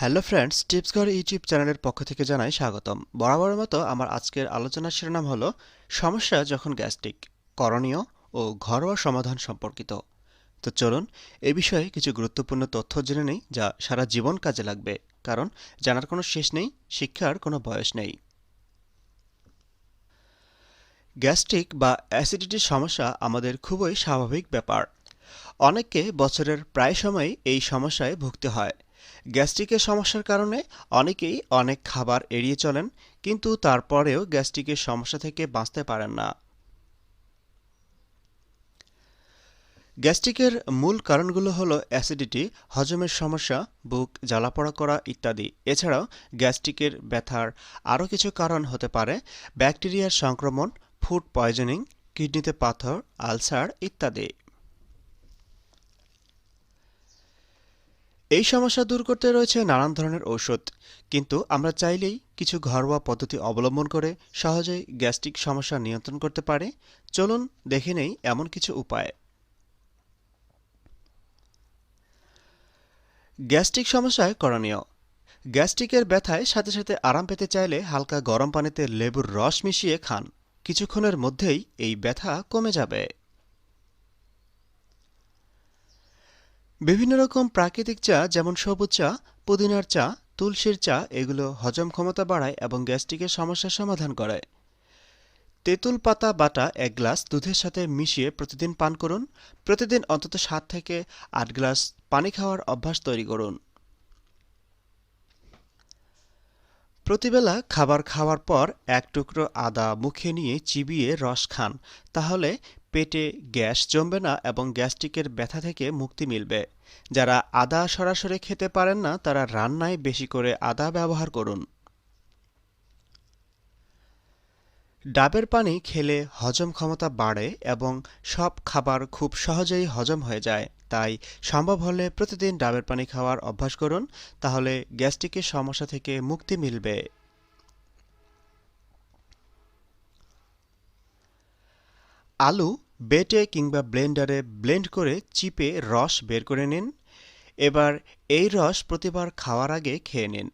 Hello friends tips YouTube চ্যানেলের পক্ষ থেকে জানাই স্বাগতম। বরাবরের মতো আমার আজকের আলোচনার শিরোনাম হলো, সমস্যা যখন গ্যাস্ট্রিক, করণীয় ও ঘরোয়া সমাধান সম্পর্কিত। তো চলুন, এ বিষয়ে কিছু গুরুত্বপূর্ণ তথ্য জেনে নেই, যা সারা জীবন কাজে লাগবে, কারণ জানার কোনো শেষ নেই, শিক্ষার কোনো বয়স নেই। গ্যাস্ট্রিক বা অ্যাসিডিটির সমস্যা আমাদের খুবই স্বাভাবিক ব্যাপার। অনেককে বছরের প্রায় সময়ই এই সমস্যায় ভুগতে হয়। গ্যাস্ট্রিকের সমস্যার কারণে অনেকেই অনেক খাবার এড়িয়ে চলেন, কিন্তু তারপরেও গ্যাস্ট্রিকের সমস্যা থেকে বাঁচতে পারেন না। গ্যাস্ট্রিকের মূল কারণগুলো হলো অ্যাসিডিটি, হজমের সমস্যা, বুক জ্বালাপড়া করা ইত্যাদি। এছাড়াও গ্যাস্ট্রিকের ব্যথার আরও কিছু কারণ হতে পারে, ব্যাকটেরিয়ার সংক্রমণ, ফুড পয়জনিং, কিডনিতে পাথর, আলসার ইত্যাদি। এই সমস্যা দূর করতে রয়েছে নানান ধরনের ঔষধ। কিন্তু আমরা চাইলেই কিছু ঘরোয়া পদ্ধতি অবলম্বন করে সহজেই গ্যাস্ট্রিক সমস্যা নিয়ন্ত্রণ করতে পারে। চলুন দেখে নেই এমন কিছু উপায়। গ্যাস্ট্রিক সমস্যায় করণীয়। গ্যাস্ট্রিকের ব্যথায় সাথে সাথে আরাম পেতে চাইলে হালকা গরম পানিতে লেবুর রস মিশিয়ে খান। কিছুক্ষণের মধ্যেই এই ব্যথা কমে যাবে। বিভিন্ন রকম প্রাকৃতিক চা, যেমন সবুজ চা, পুদিনার চা, তুলসীর চা, এগুলো হজম ক্ষমতা বাড়ায় এবং গ্যাস্ট্রিকের সমস্যার সমাধান করে তেঁতুল পাতা বাটা এক গ্লাস দুধের সাথে মিশিয়ে প্রতিদিন পান করুন। প্রতিদিন অন্তত সাত থেকে আট গ্লাস পানি খাওয়ার অভ্যাস তৈরি করুন। প্রতিবেলা খাবার খাওয়ার পর এক টুকরো আদা মুখে নিয়ে চিবিয়ে রস খান। তাহলে পেটে গ্যাস জমবে না এবং গ্যাস্ট্রিকের ব্যথা থেকে মুক্তি মিলবে। যারা আদা সরাসরি খেতে পারেন না, তারা রান্নায় বেশি করে আদা ব্যবহার করুন। ডাবের পানি খেলে হজম ক্ষমতা বাড়ে এবং সব খাবার খুব সহজেই হজম হয়ে যায়। তাই সম্ভব হলে প্রতিদিন ডাবের পানি খাওয়ার অভ্যাস করুন, তাহলে গ্যাস্ট্রিকের সমস্যা থেকে মুক্তি মিলবে। আলু বেটে কিংবা ব্লেন্ডারে ব্লেন্ড করে চিপে রস বের করে নিন। এবার এই রস প্রতিবার খাওয়ার আগে খেয়ে নিন।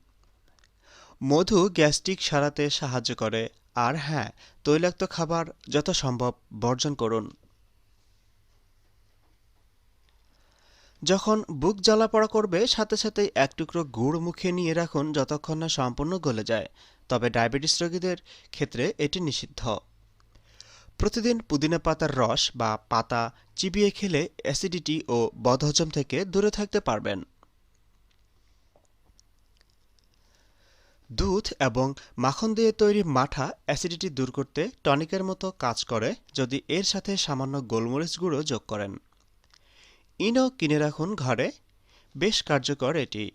মধু গ্যাস্ট্রিক সারাতে সাহায্য করে। আর হ্যাঁ তৈলাক্ত খাবার যত সম্ভব বর্জন করুন। যখন বুক জ্বালা পড়া করবে, সাথে সাথেই এক টুকরো গুড় মুখে নিয়ে রাখুন যতক্ষণ না সম্পূর্ণ গলে যায়। তবে ডায়াবেটিস রোগীদের ক্ষেত্রে এটি নিষিদ্ধ। প্রতিদিন পুদিনা পাতার রস বা পাতা চিবিয়ে খেলে অ্যাসিডিটি ও বদহজম থেকে দূরে থাকতে পারবেন। দুধ এবং মাখন দিয়ে তৈরি মাঠা অ্যাসিডিটি দূর করতে টনিকের মতো কাজ করে যদি এর সাথে সামান্য গোলমরিচ গুঁড়ো যোগ করেন। ইনো কিনে রাখুন ঘরে। বেশ কার্যকর এটি।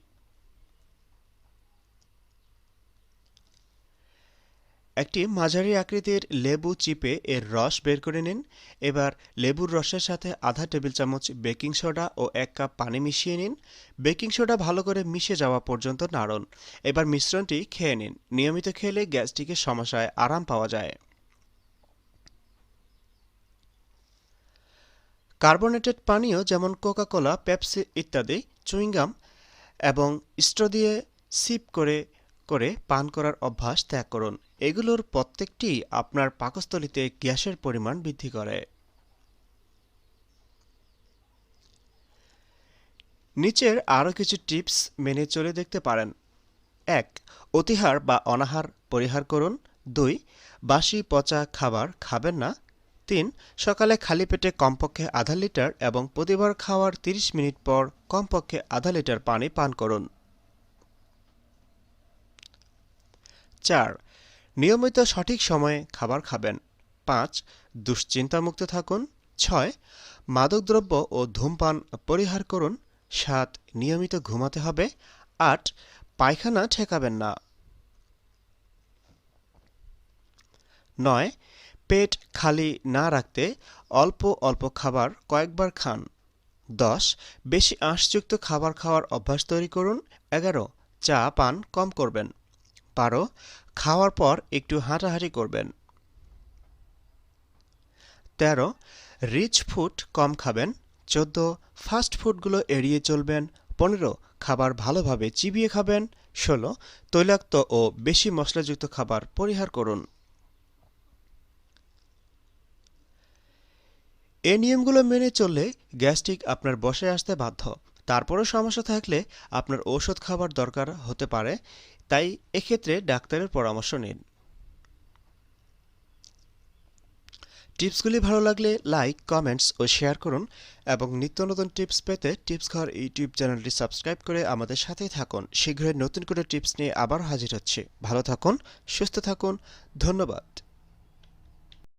একটি মাঝারি আকৃতির লেবু চিপে এর রস বের করে নিন। এবার লেবুর রসের সাথে আধা টেবিল চামচ বেকিং সোডা ও এক কাপ পানি মিশিয়ে নিন। বেকিং সোডা ভালো করে মিশে যাওয়া পর্যন্ত নাড়ুন। এবার মিশ্রণটি খেয়ে নিন। নিয়মিত খেলে গ্যাস্ট্রিকের সমস্যায় আরাম পাওয়া যায়। কার্বনেটেড পানীয় যেমন কোকাকোলা, পেপসি ইত্যাদি, চুইংগাম এবং স্ট্র দিয়ে সিপ করে করে পান করার অভ্যাস ত্যাগ করুন। এগুলোর প্রত্যেকটি আপনার পাকস্থলিতে গ্যাসের পরিমাণ বৃদ্ধি করে। নিচের আরও কিছু টিপস মেনে চলে দেখতে পারেন। এক, অতিহার বা অনাহার পরিহার করুন। দুই, বাসি পচা খাবার খাবেন না। তিন, সকালে খালি পেটে কমপক্ষে আধা লিটার এবং প্রতিবার খাওয়ার ৩০ মিনিট পর কমপক্ষে আধা লিটার পানি পান করুন। চার নিয়মিত সঠিক সময়ে খাবার খাবেন। পাঁচ, দুশ্চিন্তামুক্ত থাকুন। ছয়, মাদকদ্রব্য ও ধূমপান পরিহার করুন। সাত, নিয়মিত ঘুমাতে হবে। আট, পায়খানা ঠেকাবেন না। নয়, পেট খালি না রাখতে অল্প অল্প খাবার কয়েকবার খান। দশ, বেশি আঁশযুক্ত খাবার খাওয়ার অভ্যাস তৈরি করুন। এগারো, চা পান কম করবেন। বারো খাওয়ার পর একটু হাঁটাহাঁটি করবেন। তেরো রিচ ফুড কম খাবেন। চোদ্দ ফাস্ট ফুডগুলো এড়িয়ে চলবেন। পনেরো, খাবার ভালোভাবে চিবিয়ে খাবেন। ষোলো, তৈলাক্ত ও বেশি মশলাযুক্ত খাবার পরিহার করুন। এই নিয়মগুলো মেনে চললে গ্যাস্ট্রিক আপনার বসে আসতে বাধ্য। তারপরও সমস্যা থাকলে আপনার ঔষধ খাবার দরকার হতে পারে, তাই এক্ষেত্রে ডাক্তারের পরামর্শ নিন। টিপসগুলি ভালো লাগলে লাইক, কমেন্টস ও শেয়ার করুন এবং নিত্য নতুন টিপস পেতে টিপস ঘর ইউটিউব চ্যানেলটি সাবস্ক্রাইব করে আমাদের সাথেই থাকুন। শীঘ্রই নতুন কোনো টিপস নিয়ে আবার হাজির হচ্ছে। ভালো থাকুন, সুস্থ থাকুন, ধন্যবাদ।